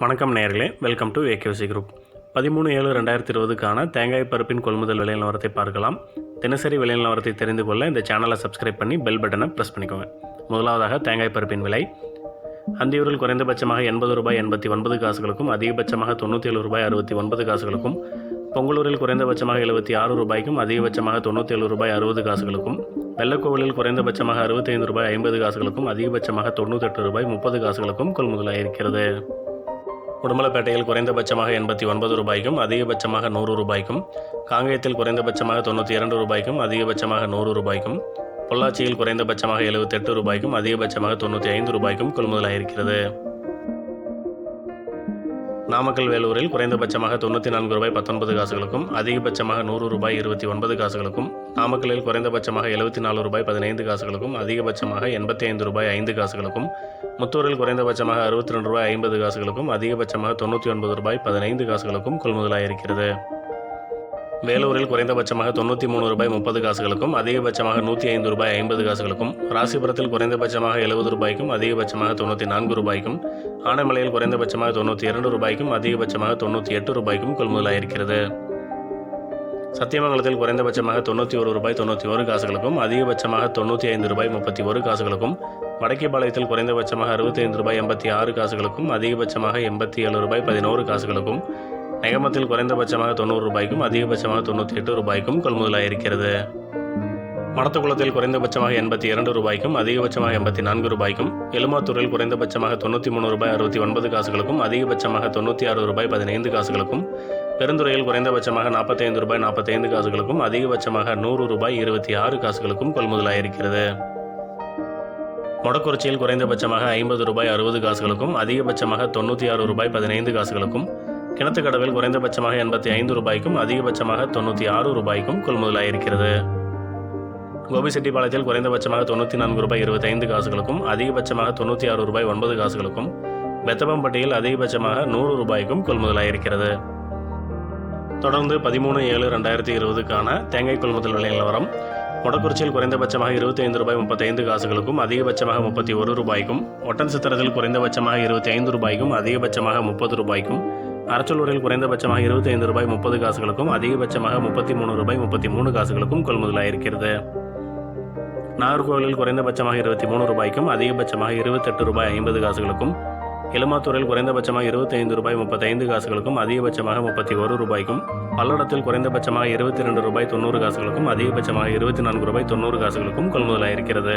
வணக்கம் நேர்களே welcome to AKC group பதிமூணு ஏழு ரெண்டாயிரத்தி இருபதுக்கான தேங்காய் பருப்பின் கொள்முதல் விலை நிலவரத்தை பார்க்கலாம். தினசரி விலை நிலவரத்தை தெரிந்து கொள்ள இந்த சேனலை சப்ஸ்கிரைப் பண்ணி பெல் பட்டனை ப்ரெஸ் பண்ணிக்கோங்க. முதலாவதாக தேங்காய் பருப்பின் விலை. அந்தியூரில் குறைந்தபட்சமாக எண்பது ரூபாய் எண்பத்தி ஒன்பது காசுகளுக்கும் அதிகபட்சமாக தொண்ணூற்றி ஏழு ரூபாய் அறுபத்தி ஒன்பது காசுகளுக்கும் பொங்கலூரில் குறைந்தபட்சமாக எழுபத்தி ஆறு ரூபாய்க்கும் அதிகபட்சமாக தொண்ணூற்றி ஏழு ரூபாய் அறுபது காசுகளுக்கும் வெள்ளக்கோவிலில் குறைந்தபட்சமாக அறுபத்தைந்து ரூபாய் ஐம்பது காசுகளுக்கும் அதிகபட்சமாக தொண்ணூற்றெட்டு ரூபாய் முப்பது காசுகளுக்கும் கொள்முதலாயிருக்கிறது. உடுமலைப்பேட்டையில் குறைந்தபட்சமாக எண்பத்தி ஒன்பது ரூபாய்க்கும் அதிகபட்சமாக நூறு ரூபாய்க்கும் காங்கேயத்தில் குறைந்தபட்சமாக தொண்ணூற்றி இரண்டு ரூபாய்க்கும் அதிகபட்சமாக நூறு ரூபாய்க்கும் பொள்ளாச்சியில் குறைந்தபட்சமாக எழுபத்தெட்டு ரூபாய்க்கும் அதிகபட்சமாக தொண்ணூற்றி ஐந்து ரூபாய்க்கும் கொள்முதலாயிருக்கிறது. நாமக்கல் வேலூரில் குறைந்தபட்சமாக தொண்ணூற்றி நான்கு ரூபாய் பத்தொன்பது காசுகளுக்கும் அதிகபட்சமாக நூறு ரூபாய் இருபத்தி ஒன்பது காசுகளுக்கும் நாமக்கல்லில் குறைந்தபட்சமாக எழுபத்தி நாலு ரூபாய் பதினைந்து காசுகளுக்கும் அதிகபட்சமாக எண்பத்தி ஐந்து ரூபாய் ஐந்து காசுகளுக்கும் முத்தூரில் குறைந்தபட்சமாக அறுபத்தி ரெண்டு ரூபாய் ஐம்பது காசுகளுக்கும் அதிகபட்சமாக தொண்ணூற்றி ஒன்பது ரூபாய் பதினைந்து காசுகளுக்கும் கொள்முதலாயிருக்கிறது. வேலூரில் குறைந்தபட்சமாக தொண்ணூற்றி மூணு ரூபாய் முப்பது காசுகளுக்கும் அதிகபட்சமாக நூற்றி ஐந்து ரூபாய் ஐம்பது காசுகளுக்கும் ராசிபுரத்தில் குறைந்தபட்சமாக எழுபது ரூபாய்க்கும் அதிகபட்சமாக தொண்ணூற்றி நான்கு ரூபாய்க்கும் ஆனைமலையில் குறைந்தபட்சமாக தொண்ணூற்றி இரண்டு ரூபாய்க்கும் அதிகபட்சமாக தொண்ணூற்றி எட்டு ரூபாய்க்கும் கொள்முதலாயிருக்கிறது. சத்தியமங்கலத்தில் குறைந்தபட்சமாக தொண்ணூற்றி ஒரு ரூபாய் தொண்ணூற்றி ஒரு காசுகளுக்கும் அதிகபட்சமாக தொண்ணூற்றி ஐந்து ரூபாய் முப்பத்தி ஒரு காசுகளுக்கும் வடக்கேபாளையத்தில் குறைந்தபட்சமாக அறுபத்தைந்து ரூபாய் எண்பத்தி ஆறு காசுகளுக்கும் அதிகபட்சமாக எண்பத்தி ஏழு ரூபாய் பதினோரு காசுகளுக்கும் நெகமத்தில் குறைந்தபட்சமாக தொண்ணூறு ரூபாய்க்கும் அதிகபட்சமாக தொண்ணூற்றி எட்டு ரூபாய்க்கும் கொள்முதலாயிருக்கிறது மடத்துக்குளத்தில் குறைந்தபட்சமாக எண்பத்தி இரண்டு ரூபாய்க்கும் அதிகபட்சமாக எண்பத்தி நான்கு ரூபாய்க்கும் எலுமாத்தூரில் குறைந்தபட்சமாக தொண்ணூற்றி மூணு ரூபாய் அறுபத்தி ஒன்பது காசுகளுக்கும் அதிகபட்சமாக தொண்ணூற்றி ஆறு ரூபாய் பதினைந்து காசுகளுக்கும் பெருந்துறையில் குறைந்தபட்சமாக நாற்பத்தைந்து ரூபாய் நாற்பத்தைந்து காசுகளுக்கும் அதிகபட்சமாக நூறு ரூபாய் இருபத்தி ஆறு காசுகளுக்கும் கொள்முதலாயிருக்கிறது. மொடக்குறிச்சியில் குறைந்தபட்சமாக ஐம்பது ரூபாய் அறுபது காசுகளுக்கும் அதிகபட்சமாக தொண்ணூற்றி ஆறு ரூபாய் பதினைந்து காசுகளுக்கும் கிணத்துக்கடவில் குறைந்தபட்சமாக எண்பத்தி ஐந்து ரூபாய்க்கும் அதிகபட்சமாக தொண்ணூற்றி ஆறு ரூபாய்க்கும் கொள்முதலாயிருக்கிறது. கோபிசெட்டிப்பாளையத்தில் குறைந்தபட்சமாக தொண்ணூற்றி நான்கு ரூபாய் இருபத்தைந்து காசுகளுக்கும் அதிகபட்சமாக தொண்ணூற்றி ஆறு ரூபாய் ஒன்பது காசுகளுக்கும் பெத்தபம்பட்டியில் அதிகபட்சமாக நூறு ரூபாய்க்கும் கொள்முதலாயிருக்கிறது. தொடர்ந்து பதிமூணு ஏழு ரெண்டாயிரத்தி இருபதுக்கான தேங்காய் கொள்முதல் விலை நிலவரம் மொடக்குறிச்சியில் குறைந்தபட்சமாக இருபத்தி ஐந்து ரூபாய் முப்பத்தைந்து காசுகளுக்கும் அதிகபட்சமாக முப்பத்தி ஒரு ரூபாய்க்கும் ஒட்டன் சித்திரத்தில் குறைந்தபட்சமாக இருபத்தி ஐந்து ரூபாய்க்கும் அதிகபட்சமாக முப்பது ரூபாய்க்கும் அரச்சலூரில் குறைந்தபட்சமாக இருபத்தி ஐந்து ரூபாய் முப்பது காசுகளுக்கும் அதிகபட்சமாக முப்பத்தி மூணு ரூபாய் முப்பத்தி மூணு காசுகளுக்கும் கொள்முதலாயிருக்கிறது. நாகர்கோவிலில் குறைந்தபட்சமாக இருபத்தி மூணு ரூபாய்க்கும் அதிகபட்சமாக இருபத்தெட்டு ரூபாய் ஐம்பது காசுகளுக்கும் எலுமாத்தூரில் குறைந்தபட்சமாக இருபத்தைந்து ரூபாய் முப்பத்தைந்து காசுகளுக்கும் அதிகபட்சமாக முப்பத்தி ஒரு ரூபாய்க்கும் பல்லடத்தில் குறைந்தபட்சமாக இருபத்தி ரெண்டு ரூபாய் தொண்ணூறு காசுகளுக்கும் அதிகபட்சமாக இருபத்தி நான்கு ரூபாய் தொண்ணூறு காசுகளுக்கும் கொள்முதலாயிருக்கிறது.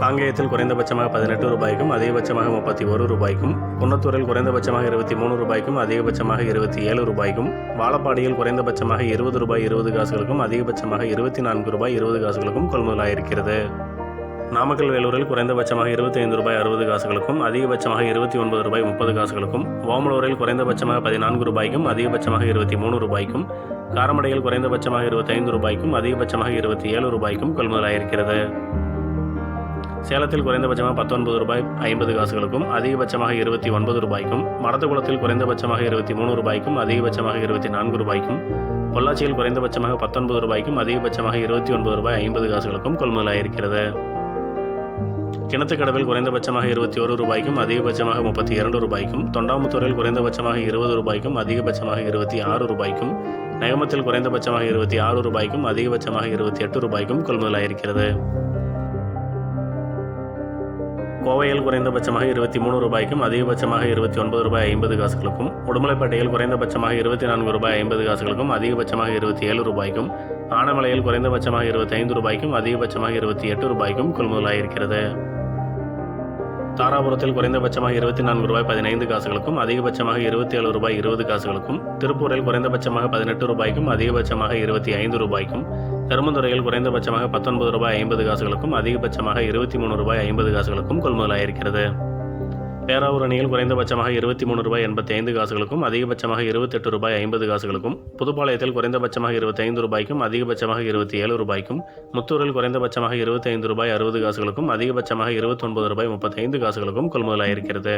காங்கேயத்தில் குறைந்தபட்சமாக பதினெட்டு ரூபாய்க்கும் அதிகபட்சமாக முப்பத்தி ஒரு ரூபாய்க்கும் குன்னத்தூரில் குறைந்தபட்சமாக இருபத்தி மூணு ரூபாய்க்கும் அதிகபட்சமாக இருபத்தி ஏழு ரூபாய்க்கும் வாழப்பாடியில் குறைந்தபட்சமாக இருபது ரூபாய் இருபது காசுகளுக்கும் அதிகபட்சமாக இருபத்தி நான்கு ரூபாய் இருபது காசுகளுக்கும் கொள்முதலாயிருக்கிறது. நாமக்கல் வேலூரில் குறைந்தபட்சமாக இருபத்தி ஐந்து ரூபாய் அறுபது காசுகளுக்கும் அதிகபட்சமாக இருபத்தி ஒன்பது ரூபாய் முப்பது காசுகளுக்கும் ஓமலூரில் குறைந்தபட்சமாக பதினான்கு ரூபாய்க்கும் அதிகபட்சமாக இருபத்தி மூணு ரூபாய்க்கும் காரமடையில் குறைந்தபட்சமாக இருபத்தைந்து ரூபாய்க்கும் அதிகபட்சமாக இருபத்தி ஏழு ரூபாய்க்கும் கொள்முதலாயிருக்கிறது. சேலத்தில் குறைந்தபட்சமாக பத்தொன்பது ரூபாய் ஐம்பது காசுகளுக்கும் அதிகபட்சமாக இருபத்தி ஒன்பது ரூபாய்க்கும் மடத்துக்குளத்தில் குறைந்தபட்சமாக இருபத்தி மூணு ரூபாய்க்கும் அதிகபட்சமாக இருபத்தி நான்கு ரூபாய்க்கும் பொள்ளாச்சியில் குறைந்தபட்சமாக பத்தொன்பது ரூபாய்க்கும் அதிகபட்சமாக இருபத்தி ஒன்பது ரூபாய் ஐம்பது காசுகளுக்கும் கொள்முதலாயிருக்கிறது. கிணத்துக்கடவில் குறைந்தபட்சமாக இருபத்தி ஒரு ரூபாய்க்கும் அதிகபட்சமாக முப்பத்தி இரண்டு ரூபாய்க்கும் தொண்டாமுத்தூரில் குறைந்தபட்சமாக இருபது ரூபாய்க்கும் அதிகபட்சமாக இருபத்தி ஆறு ரூபாய்க்கும் நகமத்தில் குறைந்தபட்சமாக இருபத்தி ஆறு ரூபாய்க்கும் அதிகபட்சமாக இருபத்தி எட்டு ரூபாய்க்கும் கொள்முதலாயிருக்கிறது. கோவையில் குறைந்தபட்சமாக இருபத்தி மூணு ரூபாய்க்கும் அதிகபட்சமாக இருபத்தி ஒன்பது ரூபாய் ஐம்பது காசுகளுக்கும் உடுமலைப்பேட்டையில் குறைந்தபட்சமாக இருபத்தி நான்கு ரூபாய் ஐம்பது காசுகளுக்கும் அதிகபட்சமாக இருபத்தி ஏழு ரூபாய்க்கும் ஆனமலையில் குறைந்தபட்சமாக இருபத்தைந்து ரூபாய்க்கும் அதிகபட்சமாக இருபத்தி எட்டு ரூபாய்க்கும் கொள்முதலாயிருக்கிறது தாராபுரத்தில் குறைந்தபட்சமாக இருபத்தி நான்கு ரூபாய் பதினைந்து காசுகளுக்கும் அதிகபட்சமாக இருபத்தி ஏழு ரூபாய் இருபது காசுகளுக்கும் திருப்பூரில் குறைந்தபட்சமாக பதினெட்டு ரூபாய்க்கும் அதிகபட்சமாக இருபத்தி ஐந்து ரூபாய்க்கும் பெருமந்துறையில் குறைந்தபட்சமாக பத்தொன்பது ரூபாய் ஐம்பது காசுகளுக்கும் அதிகபட்சமாக இருபத்தி மூணு ரூபாய் ஐம்பது காசுகளுக்கும் கொள்முதலாயிருக்கிறது பேராவூர் அணியில் குறைந்தபட்சமாக இருபத்தி மூணு ரூபாய் எண்பத்தி ஐந்து காசுகளுக்கும் அதிகபட்சமாக இருபத்தெட்டு ரூபாய் ஐம்பது காசுகளுக்கும் புதுப்பாளையத்தில் குறைந்தபட்சமாக இருபத்தைந்து ரூபாய்க்கும் அதிகபட்சமாக இருபத்தி ஏழு ரூபாய்க்கும் முத்தூரில் குறைந்தபட்சமாக இருபத்தைந்து ரூபாய் அறுபது காசுகளுக்கும் அதிகபட்சமாக இருபத்தொன்பது ரூபாய் முப்பத்தைந்து காசுகளுக்கும் கொள்முதலாயிருக்கிறது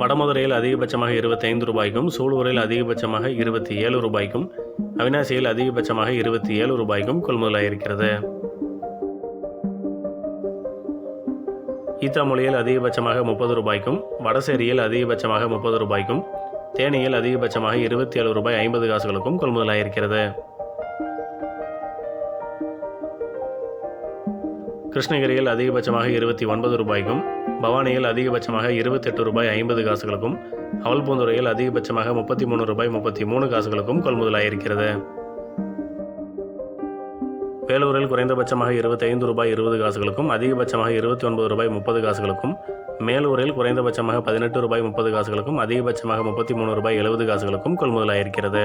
வடமதுரையில் அதிகபட்சமாக இருபத்தைந்து ரூபாய்க்கும் சூலூரில் அதிகபட்சமாக இருபத்தி ஏழு ரூபாய்க்கும் அவினாசியில் அதிகபட்சமாக இருபத்தி ஏழு ரூபாய்க்கும் கொள்முதலாயிருக்கிறது. ஈத்தாமொழியில் அதிகபட்சமாக முப்பது ரூபாய்க்கும் வடசேரியில் அதிகபட்சமாக முப்பது ரூபாய்க்கும் தேனியில் அதிகபட்சமாக இருபத்தி ஏழு ரூபாய் ஐம்பது காசுகளுக்கும் கொள்முதலாயிருக்கிறது. கிருஷ்ணகிரியில் அதிகபட்சமாக இருபத்தி ஒன்பது ரூபாய்க்கும் பவானியில் அதிகபட்சமாக இருபத்தெட்டு ரூபாய் ஐம்பது காசுகளுக்கும் அவல்பூந்துறையில் அதிகபட்சமாக முப்பத்தி மூணு ரூபாய் முப்பத்தி மூணு காசுகளுக்கும் கொள்முதலாயிருக்கிறது. வேலூரில் குறைந்தபட்சமாக இருபத்தைந்து ரூபாய் இருபது காசுகளுக்கும் அதிகபட்சமாக இருபத்தி ஒன்பது ரூபாய் முப்பது காசுகளுக்கும் மேலூரில் குறைந்தபட்சமாக பதினெட்டு ரூபாய் முப்பது காசுகளுக்கும் அதிகபட்சமாக முப்பத்தி மூணு ரூபாய் எழுபது காசுகளுக்கும் கொள்முதலாயிருக்கிறது.